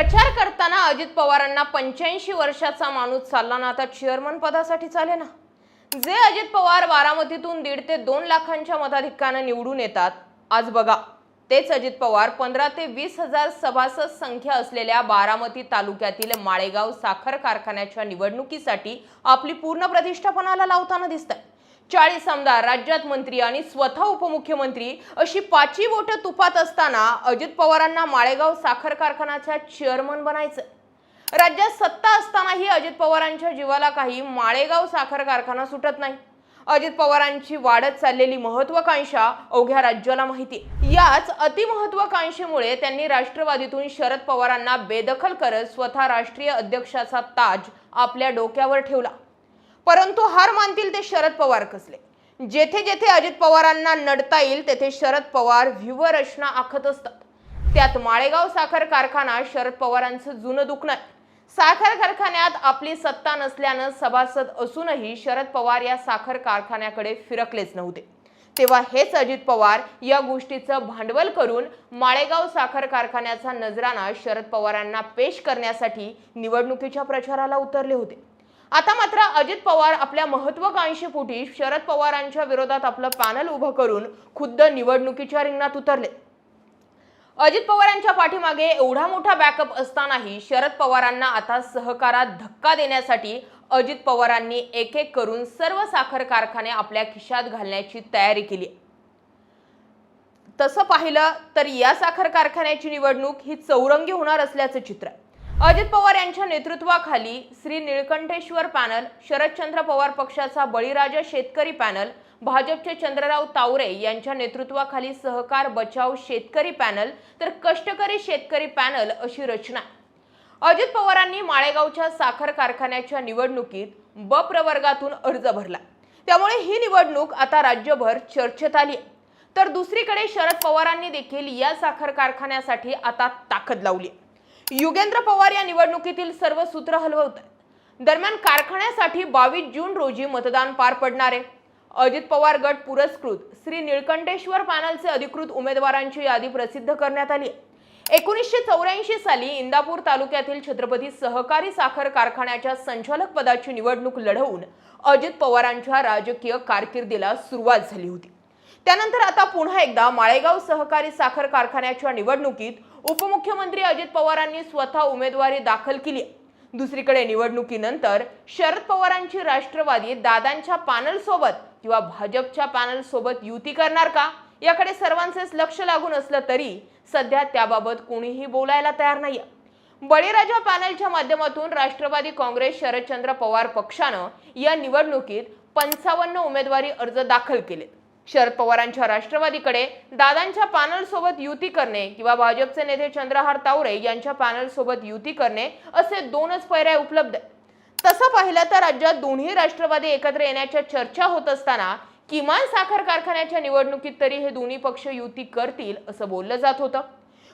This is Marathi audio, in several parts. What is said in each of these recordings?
प्रचार करताना अजित पवारांना पंच्याऐंशी वर्षाचा माणूस चालला ना आता चेअरमन पदासाठी चाले ना. जे अजित पवार बारामतीतून दीड ते दोन लाखांच्या मताधिक्यानं निवडून येतात आज बघा. तेच अजित पवार पंधरा ते वीस हजार सभासद संख्या असलेल्या बारामती तालुक्यातील माळेगाव साखर कारखान्याच्या निवडणुकीसाठी आपली पूर्ण प्रतिष्ठापनाला लावताना दिसत चाळीस आमदार राज्यात मंत्री आणि स्वतः उपमुख्यमंत्री अशी पाचवी बोटं तुपात असताना अजित पवारांना माळेगाव साखर कारखान्याचा चेअरमन बनायचं. राज्यात सत्ता असतानाही अजित पवारांच्या जीवाला काही माळेगाव साखर कारखाना सुटत नाही. अजित पवारांची वाढत चाललेली महत्वाकांक्षा अवघ्या राज्याला माहिती. याच अतिमहत्वाकांक्षेमुळे त्यांनी राष्ट्रवादीतून शरद पवारांना बेदखल करत स्वतः राष्ट्रीय अध्यक्षाचा ताज आपल्या डोक्यावर ठेवला. परंतु हार मानतील ते शरद पवार कसले? जेथे जेथे अजित पवारांना नडता येईल तेथे शरद पवार व्यूहरचना आखत असतात. त्यात माळेगाव साखर कारखाना शरद पवारांचं जुनं दुखणं साखर कारखान्यात आपली सत्ता नसल्यानं सभासद असूनही शरद पवार या साखर कारखान्याकडे फिरकलेच नव्हते. तेव्हा हेच अजित पवार या गोष्टीचं भांडवल करून माळेगाव साखर कारखान्याचा नजराना शरद पवारांना पेश करण्यासाठी निवडणुकीच्या प्रचाराला उतरले होते. आता मात्र अजित पवार आपल्या महत्वाकांक्षेपोटी शरद पवारांच्या विरोधात आपलं पॅनल उभं करून खुद्द निवडणुकीच्या रिंगणात उतरले. अजित पवारांच्या पाठीमागे एवढा मोठा बॅकअप असतानाही शरद पवारांना आता सहकारात धक्का देण्यासाठी अजित पवारांनी एक एक करून सर्व साखर कारखाने आपल्या खिशात घालण्याची तयारी केली. तसं पाहिलं तर या साखर कारखान्याची निवडणूक ही चौरंगी होणार असल्याचं चित्र आहे. अजित पवार यांच्या नेतृत्वाखाली श्री निळकंठेश्वर पॅनल शरदचंद्र पवार पक्षाचा बळीराजा शेतकरी पॅनल भाजपचे चंद्रराव तावरे यांच्या नेतृत्वाखाली सहकार बचाव शेतकरी पॅनल तर कष्टकरी शेतकरी पॅनल अशी रचना अजित पवारांनी माळेगावच्या साखर कारखान्याच्या निवडणुकीत ब प्रवर्गातून अर्ज भरला त्यामुळे ही निवडणूक आता राज्यभर चर्चेत आली आहे. तर दुसरीकडे शरद पवारांनी देखील या साखर कारखान्यासाठी आता ताकद लावली आहे. युगेंद्र पवार या निवडणुकीतील सर्व सूत्र हलवत आहेत. दरम्यान कारखान्यासाठी बावीस जून रोजी मतदान पार पडणार आहे. अजित पवार गट पुरस्कृत श्री निळकंठेश्वर पॅनलचे अधिकृत उमेदवारांची यादी प्रसिद्ध करण्यात आली एकोणीसशे चौऱ्याऐंशी साली इंदापूर तालुक्यातील छत्रपती सहकारी साखर कारखान्याच्या संचालक पदाची निवडणूक लढवून अजित पवारांच्या राजकीय कारकिर्दीला सुरुवात झाली होती. त्यानंतर आता पुन्हा एकदा माळेगाव सहकारी साखर कारखान्याच्या निवडणुकीत उपमुख्यमंत्री अजित पवारांनी स्वतः उमेदवारी दाखल केली. दुसरीकडे निवडणुकीनंतर शरद पवारांची राष्ट्रवादी दादांच्या पॅनलसोबत किंवा भाजपच्या पॅनलसोबत युती करणार का? याकडे सर्वांचेच लक्ष लागून असलं तरी सध्या त्याबाबत कोणीही बोलायला तयार नाही बळीराजा पॅनलच्या माध्यमातून राष्ट्रवादी काँग्रेस शरदचंद्र पवार पक्षानं या निवडणुकीत पंचावन्न उमेदवारी अर्ज दाखल केलेत. शरद पवारांच्या राष्ट्रवादीकडे दादांच्या पॅनलसोबत युती करणे किंवा भाजपचे नेते चंद्रहार तावरे यांच्या पॅनलसोबत युती करणे असे दोनच पर्याय उपलब्ध आहेत. तसं पाहिलं तर राज्यात दोन्ही राष्ट्रवादी एकत्र येण्याच्या चर्चा होत असताना किमान साखर कारखान्याच्या निवडणुकीत तरी हे दोन्ही पक्ष युती करतील असं बोललं जात होतं.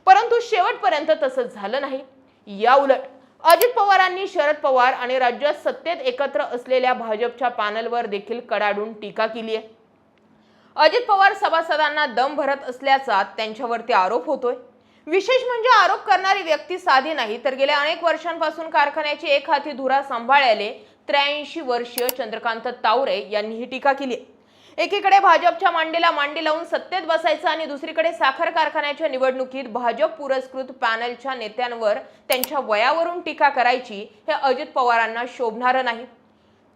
परंतु शेवटपर्यंत तसं झालं नाही. या उलट अजित पवारांनी शरद पवार आणि राज्यात सत्तेत एकत्र असलेल्या भाजपच्या पॅनलवर देखील कडाडून टीका केली आहे. अजित पवार सभासदांना दम भरत असल्याचा त्यांच्यावरती आरोप होतोय. विशेष म्हणजे आरोप करणारी व्यक्ती साधी नाही तर गेल्या अनेक वर्षांपासून कारखान्याची एक हाती धुरा सांभाळायले त्र्याऐंशी वर्षीय चंद्रकांत तावरे यांनी ही टीका केली एकीकडे भाजपच्या मांडीला मांडी लावून सत्तेत बसायचं आणि दुसरीकडे साखर कारखान्याच्या निवडणुकीत भाजप पुरस्कृत पॅनलच्या नेत्यांवर त्यांच्या वयावरून टीका करायची हे अजित पवारांना शोभणारं नाही.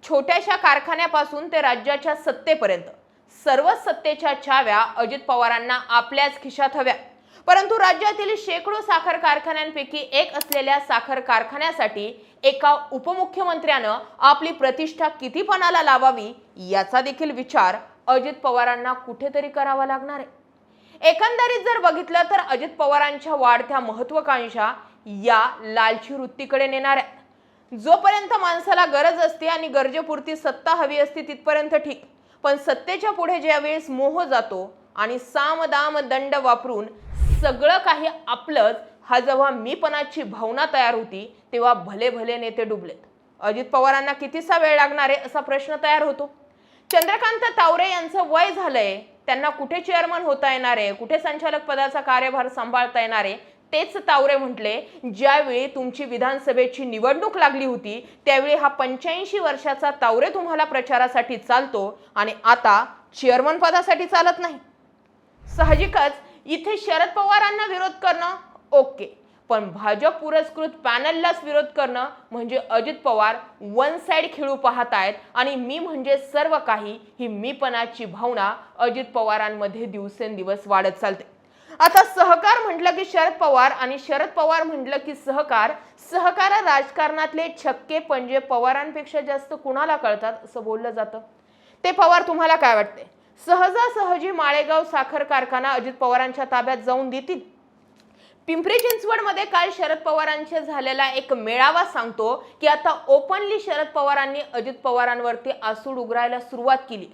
छोट्याशा कारखान्यापासून ते राज्याच्या सत्तेपर्यंत. सर्व सत्तेच्या छाव्या अजित पवारांना आपल्याच खिशात हव्या. परंतु राज्यातील शेकडो साखर कारखान्यांपैकी एक असलेल्या साखर कारखान्यासाठी एका उपमुख्यमंत्र्यानं आपली प्रतिष्ठा किती पणाला लावावी याचा देखील विचार अजित पवारांना कुठेतरी करावा लागणार आहे. एकंदरीत जर बघितलं तर अजित पवारांच्या वाढत्या महत्वाकांक्षा या लालची वृत्तीकडे नेणार आहेत. जोपर्यंत माणसाला गरज असते आणि गरजेपुरती सत्ता हवी असते तिथपर्यंत ठीक. पण सत्तेच्या पुढे ज्यावेळेस मोह जातो आणि साम दाम दंड वापरून सगळं काही आपलंच हा जेव्हा मीपणाची भावना तयार होती तेव्हा भले भले नेते डुबलेत. अजित पवारांना कितीसा वेळ लागणार आहे असा प्रश्न तयार होतो. चंद्रकांत तावरे यांचं वय झालंय त्यांना कुठे चेअरमन होता येणार आहे कुठे संचालक पदाचा कार्यभार सांभाळता येणार आहे तेच तावरे म्हटले ज्यावेळी तुमची विधानसभेची निवडणूक लागली होती त्यावेळी हा पंच्याऐंशी वर्षाचा तावरे तुम्हाला प्रचारासाठी चालतो आणि आता चेअरमन पदासाठी चालत नाही. साहजिकच इथे शरद पवारांना विरोध करणं ओके. पण भाजप पुरस्कृत पॅनललाच विरोध करणं म्हणजे अजित पवार वन साईड खेळू पाहत आहेत आणि मी म्हणजे सर्व काही ही मीपणाची भावना अजित पवारांमध्ये दिवसेंदिवस वाढत चालते. आता सहकार म्हटलं की शरद पवार आणि शरद पवार म्हटलं की सहकार. सहकार राजकारणातले छक्के पंजे पवारांपेक्षा जास्त कुणाला कळतात असं बोललं जातं? ते पवार तुम्हाला काय वाटते? सहजासहजी माळेगाव साखर कारखाना अजित पवारांच्या ताब्यात जाऊन देतील? पिंपरी चिंचवडमध्ये काल शरद पवारांचे झालेला एक मेळावा सांगतो की आता ओपनली शरद पवारांनी अजित पवारांवरती आसूड उघडायला सुरुवात केली.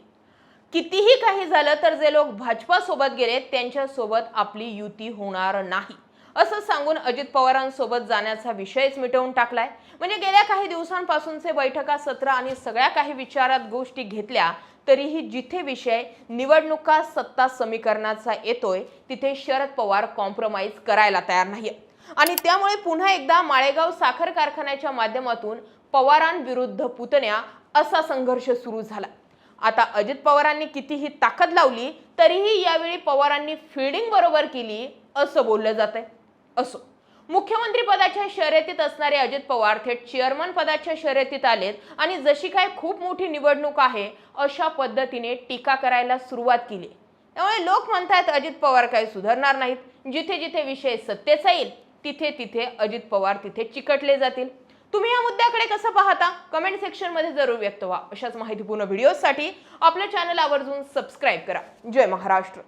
कितीही काही झालं तर जे लोक भाजपासोबत गेले त्यांच्यासोबत आपली युती होणार नाही. असं सांगून अजित पवारांसोबत जाण्याचा विषयच मिटवून टाकलाय. म्हणजे गेल्या काही दिवसांपासूनचे बैठका सत्र आणि सगळ्या काही विचारात गोष्टी घेतल्या तरीही जिथे विषय निवडणुका सत्ता समीकरणाचा येतोय तिथे शरद पवार कॉम्प्रोमाइज करायला तयार नाही आणि त्यामुळे पुन्हा एकदा माळेगाव साखर कारखान्याच्या माध्यमातून पवारांविरुद्ध पुतण्या असा संघर्ष सुरू झाला. आता अजित पवारांनी कितीही ताकद लावली तरीही यावेळी पवारांनी फिल्डिंग बरोबर केली असं बोललं जात आहे असो. मुख्यमंत्री पदाच्या शर्यतीत असणारे अजित पवार थेट चेअरमन पदाच्या शर्यतीत आलेत आणि जशी काय खूप मोठी निवडणूक आहे अशा पद्धतीने टीका करायला सुरुवात केली. त्यामुळे लोक म्हणतात अजित पवार काही सुधारणार नाहीत. जिथे जिथे विषय सत्तेचा येईल तिथे तिथे अजित पवार तिथे चिकटले जातील. तुम्ही या मुद्द्याकडे कसं पाहता? कमेंट सेक्शनमध्ये जरूर व्यक्त व्हा. अशाच माहितीपूर्ण व्हिडिओसाठी आपल्या चॅनल आवर्जून सबस्क्राईब करा. जय महाराष्ट्र.